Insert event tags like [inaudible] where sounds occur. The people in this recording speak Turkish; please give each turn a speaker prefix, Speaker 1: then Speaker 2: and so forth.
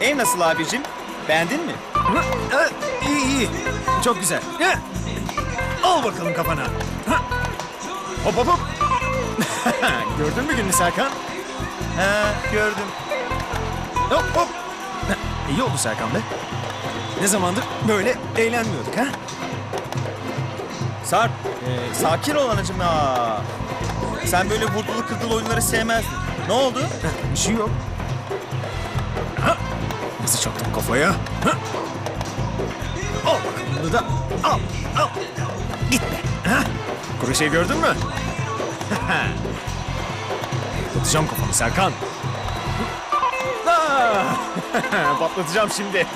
Speaker 1: Ev nasıl abicim? Beğendin mi?
Speaker 2: Hı, İyi iyi. Çok güzel. Al bakalım kafana. Hop hop hop. [laughs] Gördün mü gününü Serkan?
Speaker 1: He gördüm.
Speaker 2: Hop hop. İyi oldu Serkan be. Ne zamandır böyle eğlenmiyorduk ha?
Speaker 1: Sarp, e, sakin ol anacığım ya. Sen böyle vurdulu kırdılı oyunları sevmezdin. Ne oldu?
Speaker 2: Bir şey yok. Nasıl çaktım kafaya? Ha. Al bakalım bunu da. Al, al. Git be. Ha. Kuru şey gördün mü? [laughs] Atacağım kafanı Serkan. [laughs] Patlatacağım şimdi.